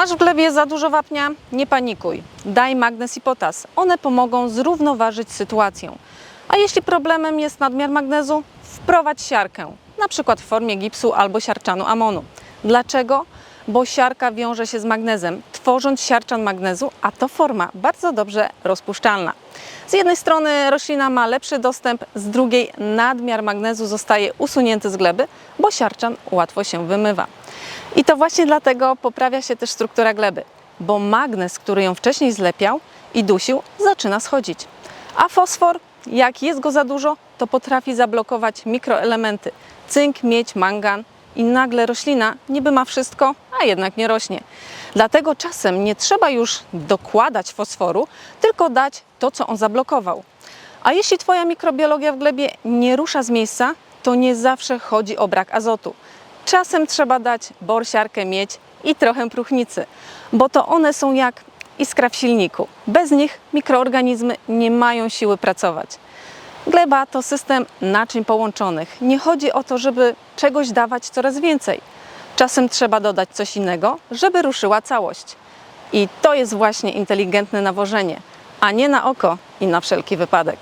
Masz w glebie za dużo wapnia? Nie panikuj. Daj magnez i potas. One pomogą zrównoważyć sytuację. A jeśli problemem jest nadmiar magnezu, wprowadź siarkę, na przykład w formie gipsu albo siarczanu amonu. Dlaczego? Bo siarka wiąże się z magnezem, tworząc siarczan magnezu, a to forma bardzo dobrze rozpuszczalna. Z jednej strony roślina ma lepszy dostęp, z drugiej nadmiar magnezu zostaje usunięty z gleby, bo siarczan łatwo się wymywa. I to właśnie dlatego poprawia się też struktura gleby, bo magnez, który ją wcześniej zlepiał i dusił, zaczyna schodzić. A fosfor, jak jest go za dużo, to potrafi zablokować mikroelementy cynk, miedź, mangan i nagle roślina niby ma wszystko, a jednak nie rośnie. Dlatego czasem nie trzeba już dokładać fosforu, tylko dać to, co on zablokował. A jeśli Twoja mikrobiologia w glebie nie rusza z miejsca, to nie zawsze chodzi o brak azotu. Czasem trzeba dać borsiarkę, miedź i trochę próchnicy, bo to one są jak iskra w silniku. Bez nich mikroorganizmy nie mają siły pracować. Gleba to system naczyń połączonych. Nie chodzi o to, żeby czegoś dawać coraz więcej. Czasem trzeba dodać coś innego, żeby ruszyła całość. I to jest właśnie inteligentne nawożenie, a nie na oko i na wszelki wypadek.